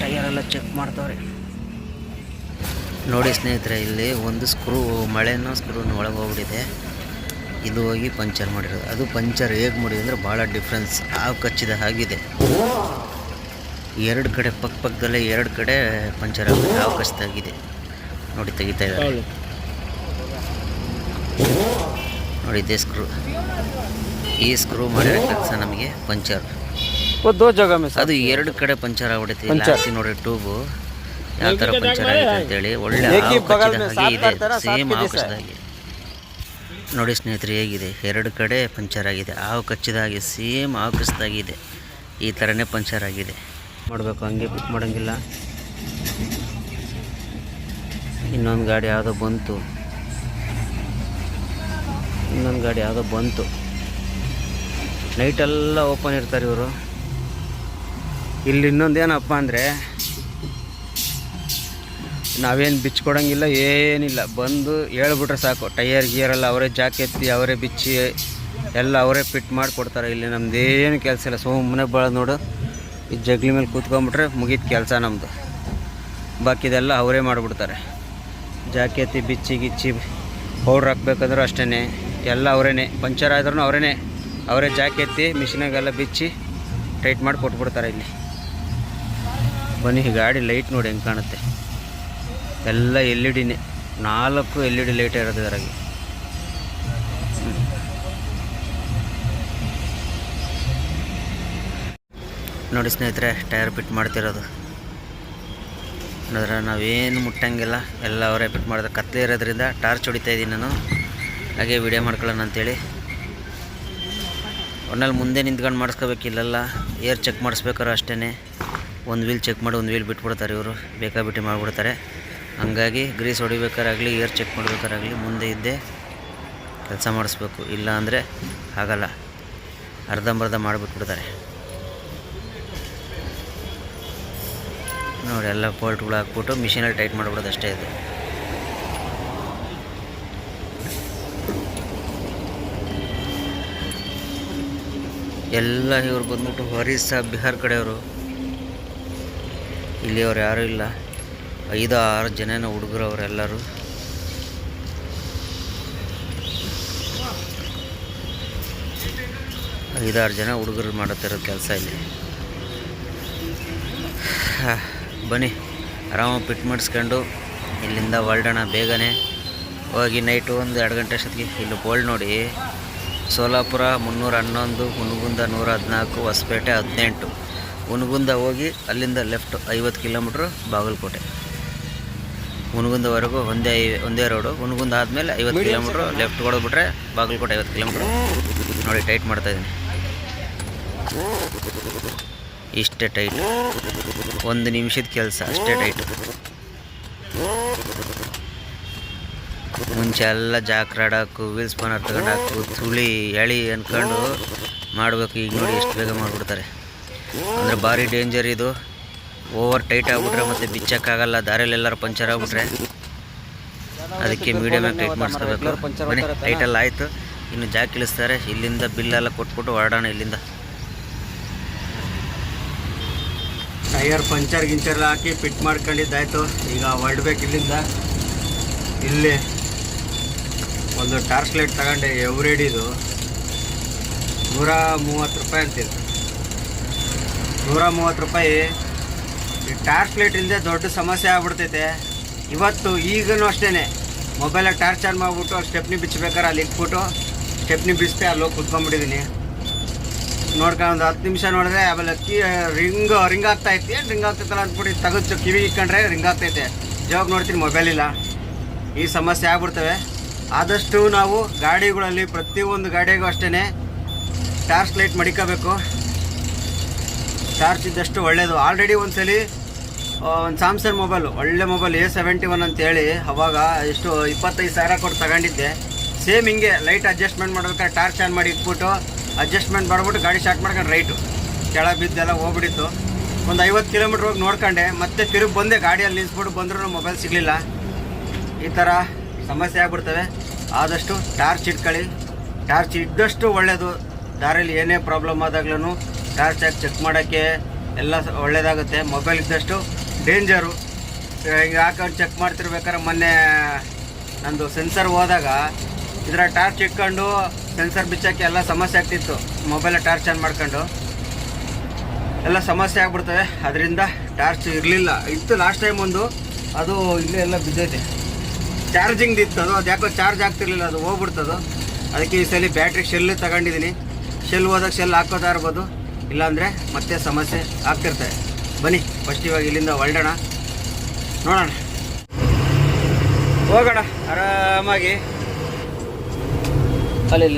S1: ಟೈಯರೆಲ್ಲ ಚೆಕ್ ಮಾಡ್ತಾವ್ರಿ. ನೋಡಿ ಸ್ನೇಹಿತರೆ, ಇಲ್ಲಿ ಒಂದು ಸ್ಕ್ರೂ ಮಳೆನೋ ಸ್ಕ್ರೂನ ಒಳಗೆ ಹೋಗ್ಬಿಟ್ಟಿದೆ. ಇದು ಹೋಗಿ ಪಂಚರ್ ಮಾಡಿರೋದು. ಅದು ಪಂಚರ್ ಹೇಗೆ ಮಾಡಿದೆ ಅಂದರೆ ಭಾಳ ಡಿಫ್ರೆನ್ಸ್ ಹಾವು ಕಚ್ಚಿದ ಹಾಗಿದೆ. ಎರಡು ಕಡೆ ಪಕ್ಕ ಪಕ್ಕದಲ್ಲೇ ಎರಡು ಕಡೆ ಪಂಚರ್ ಆಗಿದೆ ಹಾವು ಕಚ್ಚಿದಾಗಿದೆ. ನೋಡಿ ತೆಗಿತಾ ಇದ್ದಾರೆ. ನೋಡಿ ಇದೇ ಸ್ಕ್ರೂ ಈ ಸ್ಕ್ರೂ ಮಾಡಿರೋ ಕೆಲಸ ನಮಗೆ ಪಂಚರ್
S3: वो दो जगह में
S1: ಅದು ಎರಡು ಕಡೆ ಪಂಚರ್ ಆಗ್ಬಿಡುತ್ತೆ
S3: ಪಂಚರ್.
S1: ಲಾಸ್ಟಿ ನೋಡಿ ಟ್ಯೂಬು ಯಾವ ಥರ ಪಂಚರ್ ಆಗಿದೆ ಅಂತೇಳಿ ಒಳ್ಳೆ
S3: ಏಕಿ
S1: ಹಾವು
S3: ಬಗಲ್
S1: ಕಚ್ಚಿದ
S3: ಮೇ
S1: ಹಾಗೆ
S3: ಸಾತ್
S1: ಇದೆ
S3: ಬರ್ತಾರಾ,
S1: ಸೇಮ್
S3: ಸಾತ್
S1: ಹಾವು
S3: ಕಿದೆ
S1: ಕಚ್ಚಿದ ಹಾಗೆ ನೋಡಿ ಸ್ನೇಹಿತರೆ ಹೇಗಿದೆ ಎರಡು ಕಡೆ ಪಂಚರ್ ಆಗಿದೆ ಹಾವು ಕಚ್ಚಿದ ಹಾಗೆ ಸೇಮ್ ಹಾವು ಕಚ್ಚಿದಾಗಿದೆ ಈ ಥರನೇ ಪಂಚರ್ ಆಗಿದೆ ಮಾಡಬೇಕು ಹಂಗೆ ಬಿಟ್ ಮಾಡೋಂಗಿಲ್ಲ ಇನ್ನೊಂದು ಗಾಡಿ ಯಾವುದೋ ಬಂತು ಇನ್ನೊಂದು ಗಾಡಿ ಯಾವುದೋ ಬಂತು. ನೈಟೆಲ್ಲ ಓಪನ್ ಇರ್ತಾರೆ ಇವರು. ಇಲ್ಲಿ ಇನ್ನೊಂದು ಏನಪ್ಪ ಅಂದರೆ, ನಾವೇನು ಬಿಚ್ಕೊಡಂಗಿಲ್ಲ, ಏನಿಲ್ಲ. ಬಂದು ಹೇಳ್ಬಿಟ್ರೆ ಸಾಕು. ಟೈಯರ್ ಗಿಯರೆಲ್ಲ ಅವರೇ ಜಾಕೆತ್ತಿ, ಅವರೇ ಬಿಚ್ಚಿ, ಎಲ್ಲ ಅವರೇ ಫಿಟ್ ಮಾಡಿ ಕೊಡ್ತಾರೆ ಇಲ್ಲಿ ನಮ್ಮದೇನು ಕೆಲಸ ಇಲ್ಲ. ಸುಮ್ಮನೆ ಭಾಳ ನೋಡು. ಈ ಜಗ್ಲಿ ಮೇಲೆ ಕೂತ್ಕೊಂಡ್ಬಿಟ್ರೆ ಮುಗಿದ ಕೆಲಸ ನಮ್ಮದು ಬಾಕಿದೆಲ್ಲ ಅವರೇ ಮಾಡಿಬಿಡ್ತಾರೆ. ಜಾಕೆತ್ತಿ, ಬಿಚ್ಚಿ, ಗಿಚ್ಚಿ, ಪೌಡ್ರ್ ಹಾಕ್ಬೇಕಂದ್ರೂ ಅಷ್ಟೇ ಎಲ್ಲ ಅವರೇನೆ. ಪಂಚರ್ ಆದ್ರೂ ಅವರೇ ಅವರೇ ಎತ್ತಿ ಮಿಷಿನಾಗೆಲ್ಲ ಬಿಚ್ಚಿ ಟೈಟ್ ಮಾಡಿ ಕೊಟ್ಬಿಡ್ತಾರೆ ಇಲ್ಲಿ. ಬನ್ನಿ ಗಾಡಿ ಲೈಟ್ ನೋಡಿ ಹೆಂಗೆ ಕಾಣುತ್ತೆ. ಎಲ್ಲ ಎಲ್ ಇ ಡಿನೇ ನಾಲ್ಕು ಎಲ್ ಇ ಡಿ ಲೈಟ್ ಇರೋದು ಇದರಾಗಿ ನೋಡಿ ಸ್ನೇಹಿತರೆ, ಟೈರ್ ಬಿಟ್ ಮಾಡ್ತಿರೋದು. ನೋಡಿದ್ರೆ ನಾವೇನು ಮುಟ್ಟಂಗಿಲ್ಲ. ಎಲ್ಲ ಅವರೇ ಬಿಟ್ ಮಾಡಿದ್ರೆ ಕತ್ಲೆ ಇರೋದ್ರಿಂದ ಟಾರ್ಚ್ ಹೊಡಿತಾ ಇದ್ದೀನಿ ನಾನು. ಹಾಗೆ ವಿಡಿಯೋ ಮಾಡ್ಕೊಳ್ಳೋಣ ಅಂತೇಳಿ. ಒನ್ನಲ್ಲಿ ಮುಂದೆ ನಿಂತ್ಕೊಂಡು ಮಾಡಿಸ್ಕೋಬೇಕು ಇಲ್ಲೆಲ್ಲ ಏರ್ ಚೆಕ್ ಮಾಡಿಸ್ಬೇಕಾದ್ರೆ ಅಷ್ಟೇ ಒಂದು ವೀಲ್ ಚೆಕ್ ಮಾಡಿ ಒಂದು ವೀಲ್ ಬಿಟ್ಬಿಡ್ತಾರೆ ಇವರು, ಬೇಕಾಬಿಟ್ಟಿ ಮಾಡಿಬಿಡ್ತಾರೆ. ಹಂಗಾಗಿ ಗ್ರೀಸ್ ಹೊಡಿಬೇಕಾರಾಗಲಿ, ಏರ್ ಚೆಕ್ ಮಾಡಬೇಕಾರಾಗಲಿ ಮುಂದೆ ಇದ್ದೇ ಕೆಲಸ ಮಾಡಿಸ್ಬೇಕು. ಇಲ್ಲ ಅಂದರೆ ಆಗಲ್ಲ ಅರ್ಧಂಬರ್ಧ ಮಾಡಿಬಿಟ್ಬಿಡ್ತಾರೆ. ನೋಡಿ, ಎಲ್ಲ ಪೋಲ್ಟ್ಗಳು ಹಾಕ್ಬಿಟ್ಟು ಮಿಷಿನಲ್ಲಿ ಟೈಟ್ ಮಾಡಿಬಿಡೋದು ಅಷ್ಟೇ ಇದು. ಎಲ್ಲ ಇವ್ರು ಬಂದ್ಬಿಟ್ಟು ಒರಿಸ್ಸಾ ಬಿಹಾರ್ ಕಡೆಯವರು. ಇಲ್ಲಿ ಅವ್ರು ಯಾರೂ ಇಲ್ಲ. ಐದು ಆರು ಜನನ ಹುಡುಗರು ಅವರೆಲ್ಲರೂ ಐದಾರು ಜನ ಹುಡುಗರು ಮಾಡುತ್ತಿರೋ ಕೆಲಸ ಇಲ್ಲಿ. ಬನ್ನಿ. ಆರಾಮಾಗಿ ಪಿಟ್ ಮಾಡಿಸ್ಕೊಂಡು ಇಲ್ಲಿಂದ ಹೊರಡೋಣ ಬೇಗನೆ. ಹೋಗಿ ನೈಟು ಒಂದು ಎರಡು ಗಂಟೆ ಅಷ್ಟೊತ್ತಿಗೆ ಇಲ್ಲಿ ಬೋಲ್ಡ್ ನೋಡಿ. ಸೋಲಾಪುರ ಮುನ್ನೂರ ಹನ್ನೊಂದು ಹುನಗುಂದ ನೂರ ಹದಿನಾಲ್ಕು ಹೊಸಪೇಟೆ ಹದಿನೆಂಟು. ಹುನಗುಂದ ಹೋಗಿ ಅಲ್ಲಿಂದ ಲೆಫ್ಟ್ ಐವತ್ತು ಕಿಲೋಮೀಟ್ರು ಬಾಗಲಕೋಟೆ. ಹುನಗುಂದವರೆಗೂ ಒಂದೇ ಒಂದೇ ರೋಡು. ಹುನಗುಂದ ಆದಮೇಲೆ ಐವತ್ತು ಕಿಲೋಮೀಟ್ರ್ ಲೆಫ್ಟ್ ಹೊಡೆದ್ಬಿಟ್ರೆ ಬಾಗಲಕೋಟೆ ಐವತ್ತು ಕಿಲೋಮೀಟ್ರ್. ನೋಡಿ ಟೈಟ್ ಮಾಡ್ತಾಯಿದ್ದೀನಿ ಇಷ್ಟೇ ಟೈಟ್. ಒಂದು ನಿಮಿಷದ ಕೆಲಸ ಅಷ್ಟೇ ಟೈಟ್. ಮುಂಚೆ ಎಲ್ಲ ಜಾಕ್ರಾಡಾಕು ವೀಲ್ ಸ್ಪಾನರ್ ತಗೊಂಡು ಹಾಕು ತುಳಿ, ಎಳಿ ಅಂದ್ಕೊಂಡು ಮಾಡಬೇಕು. ಈಗ ನೋಡಿ ಎಷ್ಟು ಬೇಗ ಮಾಡಿಬಿಡ್ತಾರೆ. ಅಂದರೆ ಭಾರಿ ಡೇಂಜರ್ ಇದು. ಓವರ್ ಟೈಟ್ ಆಗಿಬಿಟ್ರೆ ಮತ್ತು ಬಿಚ್ಚಕ್ಕಾಗಲ್ಲ. ದಾರಿಯಲ್ಲೆಲ್ಲರೂ ಪಂಚರ್ ಆಗಿಬಿಟ್ರೆ ಅದಕ್ಕೆ ಮೀಡಿಯಮ್ ಆಗಿ ಟೈಟ್ ಮಾಡಿಸ್ಕೋಬೇಕು. ಬನ್ನಿ ಟೈಟೆಲ್ಲ ಆಯಿತು. ಇನ್ನು ಜಾಕ್ ಇಳಿಸ್ತಾರೆ. ಇಲ್ಲಿಂದ ಬಿಲ್ಲೆಲ್ಲ ಕೊಟ್ಬಿಟ್ಟು ಹೊರಡೋಣ ಇಲ್ಲಿಂದ.
S4: ಟೈರ್ ಪಂಚರ್ ಗಿಂಚರ್ ಹಾಕಿ ಫಿಟ್ ಮಾಡ್ಕೊಂಡಿದ್ದಾಯ್ತು. ಈಗ ಹೊರಡ್ಬೇಕು ಇಲ್ಲಿಂದ. ಇಲ್ಲಿ ಒಂದು ಟಾರ್ಚ್ ಲೈಟ್ ತಗೊಂಡೆ ಎವ್ರೇಡಿದು ನೂರ ಮೂವತ್ತು ರೂಪಾಯಿ ಅಂತಿದೆ. ನೂರ ಮೂವತ್ತು ರೂಪಾಯಿ. ಈ ಟಾರ್ಚ್ ಲೈಟ್ ಇಲ್ಲದೆ ದೊಡ್ಡ ಸಮಸ್ಯೆ ಆಗ್ಬಿಡ್ತೈತೆ. ಇವತ್ತು ಈಗನೂ ಅಷ್ಟೇ ಮೊಬೈಲಲ್ಲಿ ಟಾರ್ಚ್ ಆನ್ ಮಾಡಿಬಿಟ್ಟು ಸ್ಟೆಪ್ನಿ ಬಿಚ್ಚಬೇಕಾರೆ ಅಲ್ಲಿ ಇಟ್ಬಿಟ್ಟು ಸ್ಟೆಪ್ನಿ ಬಿಚ್ಚಿದೆ ಅಲ್ಲಿ ಹೋಗಿ ಕುತ್ಕೊಂಡ್ಬಿಟ್ಟಿದ್ದೀನಿ ನೋಡ್ಕೊಂಡು ಒಂದು ಹತ್ತು ನಿಮಿಷ ನೋಡಿದ್ರೆ ಆಮೇಲೆ ಕೀ, ರಿಂಗ್ ರಿಂಗ್ ಆಗ್ತಾ ಐತಿ ಏನು ರಿಂಗ್ ಆಗ್ತೈತಲ್ಲ ಅಂದ್ಬಿಟ್ಟು ತೆಗೆದು ಕಿವಿ ಇಟ್ಕೊಂಡ್ರೆ ರಿಂಗ್ ಆಗ್ತೈತೆ. ಜವಾಬ್ ನೋಡ್ತೀನಿ ಮೊಬೈಲ್ ಇಲ್ಲ. ಈ ಸಮಸ್ಯೆ ಆಗ್ಬಿಡ್ತವೆ. ಆದಷ್ಟು ನಾವು ಗಾಡಿಗಳಲ್ಲಿ ಪ್ರತಿಯೊಂದು ಗಾಡಿಗೂ ಅಷ್ಟೇ ಟಾರ್ಚ್ ಲೈಟ್ ಮಡಿಕೋಬೇಕು. ಟಾರ್ಚ್ ಇದ್ದಷ್ಟು ಒಳ್ಳೆಯದು ಆಲ್ರೆಡಿ ಒಂದ್ಸಲಿ ಒಂದು ಸ್ಯಾಮ್ಸಂಗ್ ಮೊಬೈಲು ಒಳ್ಳೆ ಮೊಬೈಲ್ ಎ ಸೆವೆಂಟಿ ಒನ್ ಅಂತೇಳಿ ಅವಾಗ ಎಷ್ಟು ಇಪ್ಪತ್ತೈದು ಸಾವಿರ ಕೊಟ್ಟು ತಗೊಂಡಿದ್ದೆ. ಸೇಮ್ ಹಿಂಗೆ ಲೈಟ್ ಅಡ್ಜಸ್ಟ್ಮೆಂಟ್ ಮಾಡ್ಬೇಕಾದ್ರೆ ಟಾರ್ಚ್ ಆನ್ ಮಾಡಿ ಇಟ್ಬಿಟ್ಟು ಅಡ್ಜಸ್ಟ್ಮೆಂಟ್ ಮಾಡ್ಬಿಟ್ಟು ಗಾಡಿ ಸ್ಟಾರ್ಟ್ ಮಾಡ್ಕೊಂಡು ರೈಟು. ಕೆಳಗೆ ಬಿದ್ದೆಲ್ಲ ಹೋಗ್ಬಿಟ್ಟಿತ್ತು ಒಂದು ಐವತ್ತು ಕಿಲೋಮೀಟ್ರ್ ಹೋಗಿ ನೋಡ್ಕೊಂಡೆ. ಮತ್ತೆ ತಿರುಗಿ ಬಂದೆ, ಗಾಡಿಯಲ್ಲಿ ನಿಲ್ಸ್ಬಿಟ್ಟು ಬಂದರೂ ಮೊಬೈಲ್ ಸಿಗಲಿಲ್ಲ. ಈ ಥರ ಸಮಸ್ಯೆ ಆಗ್ಬಿಡ್ತವೆ. ಆದಷ್ಟು ಟಾರ್ಚ್ ಇಟ್ಕೊಳ್ಳಿ. ಟಾರ್ಚ್ ಇದ್ದಷ್ಟು ಒಳ್ಳೆಯದು ದಾರಿಯಲ್ಲಿ ಏನೇ ಪ್ರಾಬ್ಲಮ್ ಆದಾಗ್ಲೂ ಟಾರ್ಚ್ ಹಾಕಿ ಚೆಕ್ ಮಾಡೋಕ್ಕೆ ಎಲ್ಲ ಒಳ್ಳೆಯದಾಗುತ್ತೆ ಮೊಬೈಲ್ ಇದ್ದಷ್ಟು ಡೇಂಜರು. ಈಗ ಹಾಕೊಂಡು ಚೆಕ್ ಮಾಡ್ತಿರ್ಬೇಕಾದ್ರೆ ಮೊನ್ನೆ ನಂದು ಸೆನ್ಸರ್ ಹೋದಾಗ ಇದರ ಟಾರ್ಚ್ ಇಟ್ಕೊಂಡು ಸೆನ್ಸರ್ ಬಿಚ್ಚೋಕ್ಕೆ ಎಲ್ಲ ಸಮಸ್ಯೆ ಆಗ್ತಿತ್ತು. ಮೊಬೈಲ ಟಾರ್ಚ್ ಆನ್ ಮಾಡ್ಕೊಂಡು. ಎಲ್ಲ ಸಮಸ್ಯೆ ಆಗ್ಬಿಡ್ತವೆ. ಅದರಿಂದ ಟಾರ್ಚ್ ಇರಲಿಲ್ಲ. ಇತ್ತು ಲಾಸ್ಟ್ ಟೈಮ್ ಒಂದು. ಅದು ಇಲ್ಲೇ ಎಲ್ಲ ಬಿದ್ದೈತೆ. ಚಾರ್ಜಿಂಗ್ ಇತ್ತು ಅದು ಯಾಕೋ ಚಾರ್ಜ್ ಆಗ್ತಿರ್ಲಿಲ್ಲ, ಅದು ಹೋಗ್ಬಿಡ್ತದು. ಅದಕ್ಕೆ ಈ ಸಲ ಬ್ಯಾಟ್ರಿ ಶೆಲ್ ತಗೊಂಡಿದ್ದೀನಿ ಶೆಲ್ ಹೋದಾಗ ಶೆಲ್ ಹಾಕೋತಾ ಇರ್ಬೋದು. ಇಲ್ಲಾಂದರೆ ಮತ್ತೆ ಸಮಸ್ಯೆ ಆಗ್ತಿರ್ತದೆ ಬನ್ನಿ ಫಸ್ಟ್ ಇವಾಗ ಇಲ್ಲಿಂದ ಹೊರಡೋಣ. ನೋಡೋಣ. ಹೋಗೋಣ, ಆರಾಮಾಗಿ.
S1: ಅಲ್ಲಿ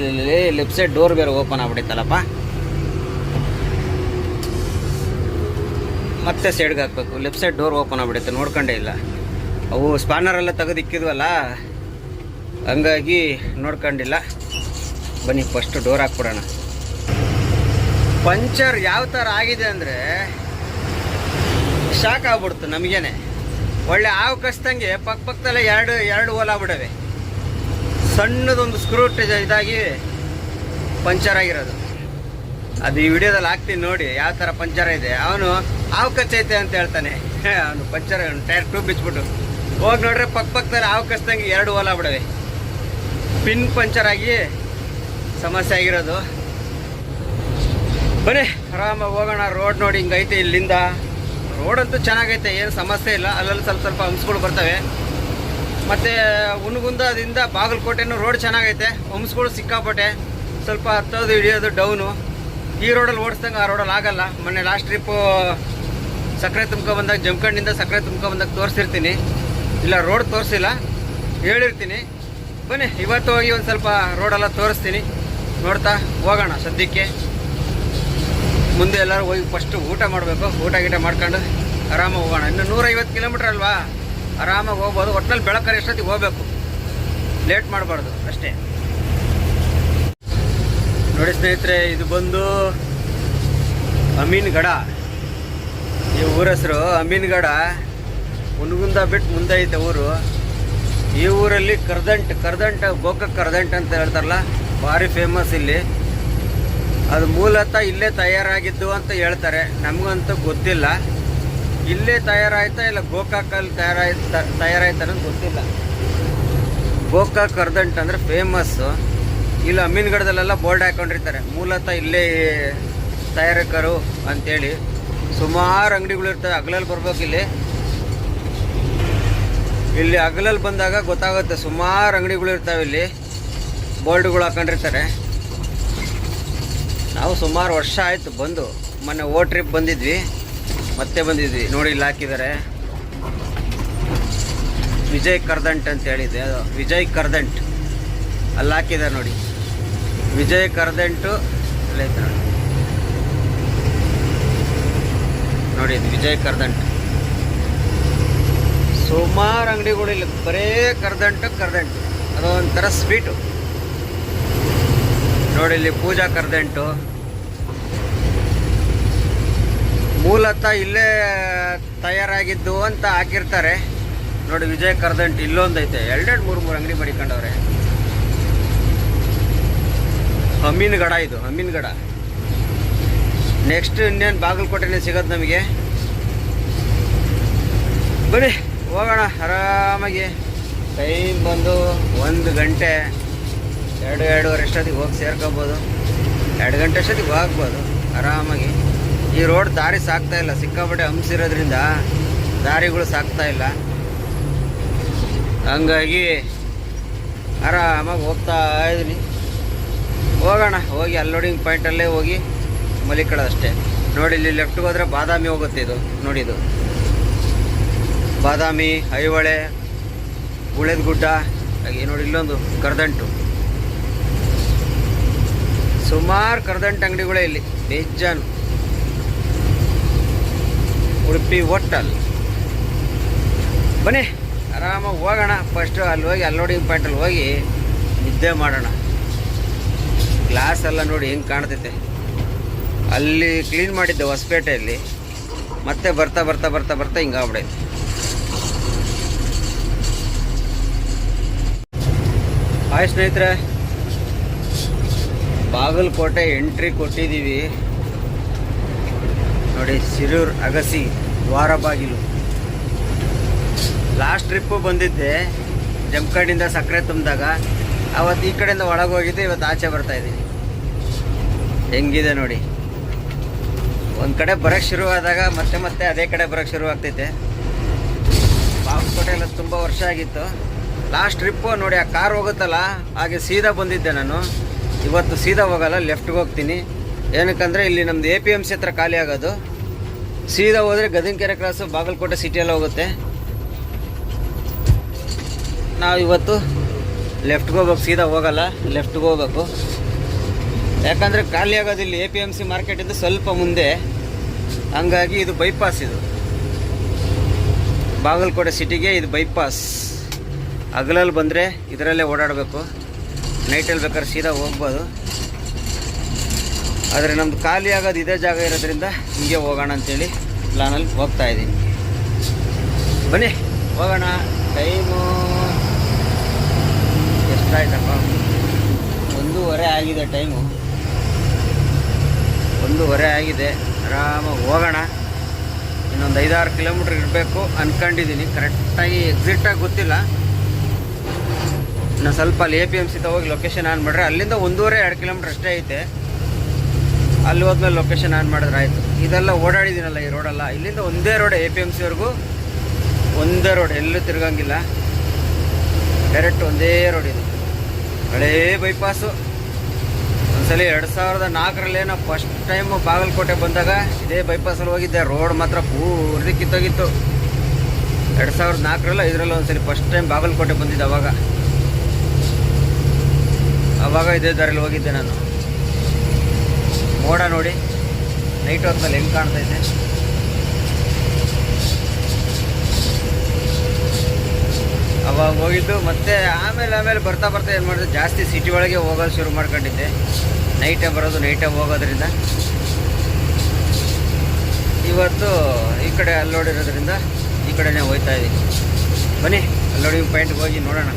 S1: ಲೆಫ್ಟ್ ಸೈಡ್ ಡೋರ್ ಬೇರೆ ಓಪನ್ ಆಗ್ಬಿಟ್ಟಿತ್ತಲ್ಲಪ್ಪ. ಮತ್ತೆ ಸೈಡ್ಗೆ ಹಾಕ್ಬೇಕು. ಲೆಫ್ಟ್ ಸೈಡ್ ಡೋರ್ ಓಪನ್ ಆಗ್ಬಿಡುತ್ತೆ, ನೋಡ್ಕೊಂಡೇ ಇಲ್ಲ. ಅವು ಸ್ಪಾನರ್ ಎಲ್ಲ ತೆಗೆದು ಇಕ್ಕಿದ್ವಲ್ಲ, ಹಂಗಾಗಿ ನೋಡ್ಕೊಂಡಿಲ್ಲ. ಬನ್ನಿ ಫಸ್ಟ್ ಡೋರ್ ಹಾಕ್ಬಿಡೋಣ. ಪಂಚರ್ ಯಾವ ಥರ ಆಗಿದೆ ಅಂದರೆ ಶಾಕ್ ಆಗ್ಬಿಡ್ತು ನಮಗೇನೆ. ಒಳ್ಳೆ ಹಾವು ಕಸ್ದಂಗೆ ಪಕ್ಕ ಪಕ್ಕದಲ್ಲೇ ಎರಡು ಎರಡು ಓಲ ಬಿಡವೆ ಸಣ್ಣದೊಂದು ಸ್ಕ್ರೂಟ್ ಇದಾಗಿ ಪಂಚರ್ ಆಗಿರೋದು. ಅದು ಈ ವಿಡಿಯೋದಲ್ಲಿ ಹಾಕ್ತೀನಿ ನೋಡಿ ಯಾವ ಥರ ಪಂಚರ್ ಇದೆ. ಅವನು ಹಾವು ಕಚ್ಚೈತೆ ಅಂತ ಹೇಳ್ತಾನೆ. <laughs> ಅವನು ಪಂಚರ್ ಟೈರ್ ಟ್ಯೂಬ್ ಬಿಚ್ಬಿಟ್ಟು ಹೋಗಿ ನೋಡ್ರೆ ಪಕ್ಕ ಪಕ್ಕದಲ್ಲಿ ಹಾವು ಕಸ್ದಂಗೆ ಎರಡು ಓಲ ಬಿಡವೆ. ಪಿನ್ ಪಂಚರ್ ಆಗಿ ಸಮಸ್ಯೆ ಆಗಿರೋದು. ಬನ್ನಿ ಆರಾಮಾಗಿ ಹೋಗೋಣ. ರೋಡ್ ನೋಡಿ ಹಿಂಗೈತೆ ಇಲ್ಲಿಂದ. ರೋಡ್ ಅಂತೂ ಚೆನ್ನಾಗೈತೆ, ಏನು ಸಮಸ್ಯೆ ಇಲ್ಲ. ಅಲ್ಲಲ್ಲಿ ಸ್ವಲ್ಪ ಸ್ವಲ್ಪ ಹಂಸ್ಗಳು ಬರ್ತವೆ. ಮತ್ತು ಹುನಗುಂದದಿಂದ ಬಾಗಲಕೋಟೆನೂ ರೋಡ್ ಚೆನ್ನಾಗೈತೆ. ಹಂಸ್ಗಳು ಸಿಕ್ಕಾಪಟ್ಟೆ. ಸ್ವಲ್ಪ ಹತ್ತೋದು, ಹಿಡಿಯೋದು, ಡೌನು. ಈ ರೋಡಲ್ಲಿ ಓಡಿಸ್ದಂಗೆ ಆ ರೋಡಲ್ಲಿ ಆಗೋಲ್ಲ. ಮೊನ್ನೆ ಲಾಸ್ಟ್ ಟ್ರಿಪ್ಪು ಸಕ್ಕರೆ ತುಂಬ್ಕೊಂಬಂದಾಗ ಜಮ್ಕಂಡಿಂದ ಸಕ್ಕರೆ ತುಂಬ್ಕೊ ಬಂದಾಗ ತೋರಿಸಿರ್ತೀನಿ. ಇಲ್ಲ ರೋಡ್ ತೋರಿಸಿಲ್ಲ. ಹೇಳಿರ್ತೀನಿ. ಬನ್ನಿ, ಇವತ್ತು ಹೋಗಿ ಒಂದು ಸ್ವಲ್ಪ ರೋಡೆಲ್ಲ ತೋರಿಸ್ತೀನಿ. ನೋಡ್ತಾ ಹೋಗೋಣ ಸದ್ಯಕ್ಕೆ. ಮುಂದೆ ಎಲ್ಲರೂ ಹೋಗಿ ಫಸ್ಟು ಊಟ ಮಾಡಬೇಕು. ಊಟ ಗೀಟ ಮಾಡ್ಕೊಂಡು ಆರಾಮಾಗಿ ಹೋಗೋಣ. ಇನ್ನು ನೂರೈವತ್ತು ಕಿಲೋಮೀಟ್ರ್ ಅಲ್ವಾ? ಆರಾಮಾಗಿ ಹೋಗ್ಬೋದು. ಒಟ್ನಲ್ಲಿ ಬೆಳಕರೆ ಎಷ್ಟೊತ್ತಿಗೆ ಹೋಗ್ಬೇಕು? ಲೇಟ್ ಮಾಡಬಾರ್ದು, ಅಷ್ಟೇ. ನೋಡಿ ಸ್ನೇಹಿತರೆ, ಇದು ಬಂದು ಅಮೀನ್ಗಡ. ಈ ಊರ ಹೆಸರು ಅಮೀನ್ಗಡ. ಹುನಗುಂದ ಬಿಟ್ಟು ಮುಂದೆ ಐತೆ ಊರು. ಈ ಊರಲ್ಲಿ ಕರ್ದಂಟ್, ಕರ್ದಂಟ, ಗೋಕ ಕರ್ದಂಟ್ ಅಂತ ಹೇಳ್ತಾರಲ್ಲ, ಭಾರಿ ಫೇಮಸ್ ಇಲ್ಲಿ. ಅದು ಮೂಲತಃ ಇಲ್ಲೇ ತಯಾರಾಗಿದ್ದು ಅಂತ ಹೇಳ್ತಾರೆ. ನಮಗಂತೂ ಗೊತ್ತಿಲ್ಲ. ಇಲ್ಲೇ ತಯಾರಾಯ್ತಾ ಇಲ್ಲ, ಗೋಕಾಕಲ್ಲಿ ತಯಾರಾಯ್ತ, ತಯಾರಾಯ್ತಾರ ಗೊತ್ತಿಲ್ಲ. ಗೋಕಾಕ್ ಕರ್ದಂಟ್ ಅಂದರೆ ಫೇಮಸ್ಸು ಇಲ್ಲಿ ಅಮೀನ್ಗಡದಲ್ಲೆಲ್ಲ ಬೋರ್ಡ್ ಹಾಕೊಂಡಿರ್ತಾರೆ. ಮೂಲತಃ ಇಲ್ಲೇ ತಯಾರಕರು ಅಂತೇಳಿ. ಸುಮಾರು ಅಂಗಡಿಗಳು ಇರ್ತವೆ ಹಗಲಲ್ಲಿ ಬರ್ಬೇಕು ಇಲ್ಲಿ ಇಲ್ಲಿ ಹಗಲಲ್ಲಿ ಬಂದಾಗ ಗೊತ್ತಾಗುತ್ತೆ, ಸುಮಾರು ಅಂಗಡಿಗಳು ಇರ್ತಾವೆ ಇಲ್ಲಿ. ಬೋರ್ಡ್ಗಳು ಹಾಕೊಂಡಿರ್ತಾರೆ. ನಾವು ಸುಮಾರು ವರ್ಷ ಆಯಿತು ಬಂದು, ಮೊನ್ನೆ ಓ ಟ್ರಿಪ್ ಬಂದಿದ್ವಿ. ಮತ್ತೆ ಬಂದಿದ್ವಿ, ನೋಡಿ ಇಲ್ಲಿ ಹಾಕಿದ್ದಾರೆ. ವಿಜಯ್ ಕರ್ದಂಟ್ ಅಂತ ಹೇಳಿದೆ ಅದು ವಿಜಯ್ ಕರ್ದಂಟ್. ಅಲ್ಲಿ ಹಾಕಿದ್ದಾರೆ ನೋಡಿ. ವಿಜಯ್ ಕರ್ದಂಟು ಅಲ್ಲೈತೆ ನೋಡಿ. ನೋಡಿ ವಿಜಯ್ ಕರ್ದಂಟ್. ಸುಮಾರು ಅಂಗಡಿಗಳು ಇಲ್ಲಿ. ಬರೇ ಕರ್ದಂಟು ಕರ್ದಂಟು. ಅದೊಂಥರ ಸ್ವೀಟು. ನೋಡಿ ಇಲ್ಲಿ ಪೂಜಾ ಕರ್ದಂಟು. ಮೂಲತಃ ಇಲ್ಲೇ ತಯಾರಾಗಿದ್ದು ಅಂತ ಹಾಕಿರ್ತಾರೆ. ನೋಡಿ ವಿಜಯ್ ಕರ್ದಂಟು ಇಲ್ಲೊಂದೈತೆ ಎರಡೆರಡು, ಮೂರು ಮೂರು ಅಂಗಡಿ ಮಡಿಕೊಂಡವ್ರೆ ಹಮ್ಮಿನ ಗಡ ಇದು ಹಮ್ಮಿನ ಗಡ ನೆಕ್ಸ್ಟ್ ಇನ್ನೇನು ಬಾಗಲಕೋಟೆನೇ ಸಿಗೋದು ನಮಗೆ? ಬನ್ನಿ. ಹೋಗೋಣ, ಆರಾಮಾಗಿ. ಟೈಮ್ ಬಂದು ಒಂದು ಗಂಟೆ, ಎರಡು, ಎರಡೂವರೆ ಅಷ್ಟೊತ್ತಿಗೆ ಹೋಗಿ ಸೇರ್ಕೋಬೋದು. ಎರಡು ಗಂಟೆ ಅಷ್ಟೊತ್ತಿಗೆ ಹೋಗ್ಬೋದು, ಆರಾಮಾಗಿ. ಈ ರೋಡ್ ದಾರಿ ಸಾಕ್ತಾ ಇಲ್ಲ, ಸಿಕ್ಕಾಪಟ್ಟೆ ಹಂಸಿರೋದ್ರಿಂದ ದಾರಿಗಳು ಸಾಕ್ತಾ ಇಲ್ಲ. ಹಂಗಾಗಿ ಆರಾಮಾಗಿ ಹೋಗ್ತಾ ಇದ್ದೀನಿ ಹೋಗೋಣ, ಹೋಗಿ ಅಲ್ಲೋಡಿಂಗ್ ಪಾಯಿಂಟಲ್ಲೇ ಹೋಗಿ ಮಲಿಕೊಳ್ಳೋದಷ್ಟೇ ನೋಡಿ, ಇಲ್ಲಿ ಲೆಫ್ಟ್ಗೆ ಹೋದರೆ ಬಾದಾಮಿ ಹೋಗುತ್ತೆ ಇದು, ನೋಡಿ ಇದು. ಬಾದಾಮಿ, ಐಹೊಳೆ ಉಳೆದ ಗುಡ್ಡ ಹಾಗೆ ನೋಡಿ ಇಲ್ಲೊಂದು ಕರದಂಟು. ಸುಮಾರು ಕರ್ದಂಟು ಅಂಗಡಿಗಳೇ ಇಲ್ಲಿ ಬೇಜಾನು ಉಡುಪಿ ಹೋಟಲ್. ಬನ್ನಿ, ಆರಾಮಾಗಿ ಹೋಗೋಣ. ಫಸ್ಟು ಅಲ್ಲಿ ಹೋಗಿ ಅನ್ಲೋಡಿಂಗ್ ಪಾಯಿಂಟಲ್ಲಿ ಹೋಗಿ ನಿದ್ದೆ ಮಾಡೋಣ. ಗ್ಲಾಸ್ ಎಲ್ಲ ನೋಡಿ ಹೆಂಗೆ ಕಾಣ್ತೈತೆ. ಅಲ್ಲಿ ಕ್ಲೀನ್ ಮಾಡಿದ್ದೆ ಹೊಸಪೇಟೆಯಲ್ಲಿ. ಮತ್ತೆ ಬರ್ತಾ ಬರ್ತಾ ಬರ್ತಾ ಬರ್ತಾ ಹಿಂಗಾಗ್ಬಿಡೈತೆ ಹಾಯ್ ಸ್ನೇಹಿತರೆ. ಬಾಗಲಕೋಟೆ ಎಂಟ್ರಿ ಕೊಟ್ಟಿದ್ದೀವಿ. ನೋಡಿ, ಸಿರೂರ್, ಅಗಸಿ ದ್ವಾರ ಬಾಗಿಲು ಲಾಸ್ಟ್ ಟ್ರಿಪ್ಪು ಬಂದಿದ್ದೆ. ಜಮ್ಕಡಿಂದ ಸಕ್ಕರೆ ತುಂಬಿದಾಗ. ಅವತ್ತು ಈ ಕಡೆಯಿಂದ ಒಳಗೆ ಹೋಗಿದ್ದೆ ಇವತ್ತು ಆಚೆ ಬರ್ತಾ ಇದ್ದೀನಿ. ಹೆಂಗಿದೆ ನೋಡಿ. ಒಂದು ಕಡೆ ಬರೋಕ್ಕೆ ಶುರುವಾದಾಗ ಮತ್ತೆ ಮತ್ತೆ ಅದೇ ಕಡೆ ಬರೋಕ್ಕೆ ಶುರು ಆಗ್ತೈತೆ. ಬಾಗಲಕೋಟೆ ಎಲ್ಲ ತುಂಬ ವರ್ಷ ಆಗಿತ್ತು. ಲಾಸ್ಟ್ ಟ್ರಿಪ್ಪು ನೋಡಿ, ಆ ಕಾರ್ ಹೋಗುತ್ತಲ್ಲ, ಹಾಗೆ ಸೀದಾ ಬಂದಿದ್ದೆ ನಾನು. ಇವತ್ತು ಸೀದಾ ಹೋಗಲ್ಲ ಲೆಫ್ಟ್ಗೆ ಹೋಗ್ತೀನಿ. ಏನಕ್ಕಂದರೆ, ಇಲ್ಲಿ ನಮ್ದು ಎ ಪಿ ಎಂ ಸಿ ಹತ್ರ ಖಾಲಿ ಆಗೋದು. ಸೀದಾ ಹೋದರೆ ಗದನಕೆರೆ ಕ್ರಾಸು ಬಾಗಲಕೋಟೆ ಸಿಟಿಯಲ್ಲಿ ಹೋಗುತ್ತೆ. ನಾವು ಇವತ್ತು ಲೆಫ್ಟ್ಗೆ ಹೋಗ್ಬೇಕು, ಸೀದಾ ಹೋಗಲ್ಲ ಲೆಫ್ಟ್ಗೆ ಹೋಗ್ಬೇಕು. ಯಾಕಂದರೆ ಖಾಲಿ ಆಗೋದು ಇಲ್ಲಿ ಎ ಪಿ ಎಂ ಸಿ ಮಾರ್ಕೆಟಿಂದ ಸ್ವಲ್ಪ ಮುಂದೆ. ಹಂಗಾಗಿ ಇದು ಬೈಪಾಸ್ ಇದು. ಬಾಗಲಕೋಟೆ ಸಿಟಿಗೆ ಇದು ಬೈಪಾಸ್ ಹಗಲಲ್ಲಿ ಬಂದರೆ ಇದರಲ್ಲೇ ಓಡಾಡಬೇಕು. ನೈಟಲ್ಲಿ ಬೇಕಾದ್ರೆ ಸೀದಾ ಹೋಗ್ಬೋದು. ಆದರೆ ನಮ್ಮದು ಖಾಲಿ ಆಗೋದು ಇದೇ ಜಾಗ ಇರೋದ್ರಿಂದ ಹಿಂಗೆ ಹೋಗೋಣ ಅಂಥೇಳಿ ಪ್ಲಾನಲ್ಲಿ ಹೋಗ್ತಾ ಇದ್ದೀನಿ. ಬನ್ನಿ, ಹೋಗೋಣ. ಟೈಮು ಎಷ್ಟಾಯ್ತಪ್ಪ? ಒಂದೂವರೆ ಆಗಿದೆ ಟೈಮು. ಒಂದೂವರೆ ಆಗಿದೆ. ಆರಾಮಾಗಿ ಹೋಗೋಣ. ಇನ್ನೊಂದು ಐದಾರು ಕಿಲೋಮೀಟ್ರ್ ಇರಬೇಕು ಅಂದ್ಕೊಂಡಿದ್ದೀನಿ ಕರೆಕ್ಟಾಗಿ ಎಕ್ಸಿಟ್ಟಾಗಿ ಗೊತ್ತಿಲ್ಲ. ಇನ್ನು ಸ್ವಲ್ಪ ಅಲ್ಲಿ ಎ ಪಿ ಎಂ ಸಿ ಹೋಗಿ ಲೊಕೇಶನ್ ಆನ್ ಮಾಡ್ರೆ, ಅಲ್ಲಿಂದ ಒಂದೂವರೆ, ಎರಡು ಕಿಲೋಮೀಟ್ರ್ ಅಷ್ಟೇ ಐತೆ. ಅಲ್ಲಿ ಹೋದ್ಮೇಲೆ ಲೊಕೇಶನ್ ಆನ್ ಮಾಡಿದ್ರೆ ಆಯಿತು. ಇದೆಲ್ಲ ಓಡಾಡಿದ್ದೀನಲ್ಲ ಈ ರೋಡೆಲ್ಲ ಇಲ್ಲಿಂದ ಒಂದೇ ರೋಡ್ ಎ ಪಿ ಎಂ ಸಿವರೆಗೂ ಒಂದೇ ರೋಡ್ ಎಲ್ಲೂ ತಿರುಗಂಗಿಲ್ಲ. ಡೈರೆಕ್ಟ್ ಒಂದೇ ರೋಡ್ ಇದು. ಹಳೇ ಬೈಪಾಸು ಒಂದ್ಸಲಿ ಎರಡು ಸಾವಿರದ ನಾಲ್ಕರಲ್ಲಿ ನಾವು ಫಸ್ಟ್ ಟೈಮ್ ಬಾಗಲಕೋಟೆ ಬಂದಾಗ ಇದೇ ಬೈಪಾಸಲ್ಲಿ ಹೋಗಿದ್ದೆ. ರೋಡ್ ಮಾತ್ರ ಪೂರ್ತಿ ಕಿತ್ತೋಗಿತ್ತು. ಎರಡು ಸಾವಿರದ ನಾಲ್ಕರಲ್ಲ ಇದರಲ್ಲಿ ಒಂದ್ಸಲಿ ಫಸ್ಟ್ ಟೈಮ್ ಬಾಗಲಕೋಟೆ ಬಂದಿದ್ದೆ ಅವಾಗ. ಅವಾಗ ಇದೇ ದಾರಿಯಲ್ಲಿ ಹೋಗಿದ್ದೆ ನಾನು. ಮೋಡ ನೋಡಿ ನೈಟ್ ಹೊತ್ತಲ್ಲಿ ಹೆಂಗೆ ಕಾಣ್ತೈತೆ ಅವಾಗ ಹೋಗಿದ್ದು, ಮತ್ತೆ ಆಮೇಲೆ ಆಮೇಲೆ ಬರ್ತಾ ಬರ್ತಾ ಏನು ಮಾಡಿದೆ, ಜಾಸ್ತಿ ಸಿಟಿ ಒಳಗೆ ಹೋಗೋದು ಶುರು ಮಾಡ್ಕೊಂಡಿದ್ದೆ. ನೈಟೇ ಬರೋದು ನೈಟೇ ಹೋಗೋದ್ರಿಂದ. ಇವತ್ತು ಈ ಕಡೆ ಅಲ್ಲೋಡಿರೋದ್ರಿಂದ ಈ ಕಡೆನೇ ಹೋಗ್ತಾ ಇದ್ದೀನಿ ಬನ್ನಿ, ಅಲ್ಲೋಡಿ ಪಾಯಿಂಟ್ಗೆ ಹೋಗಿ ನೋಡೋಣ.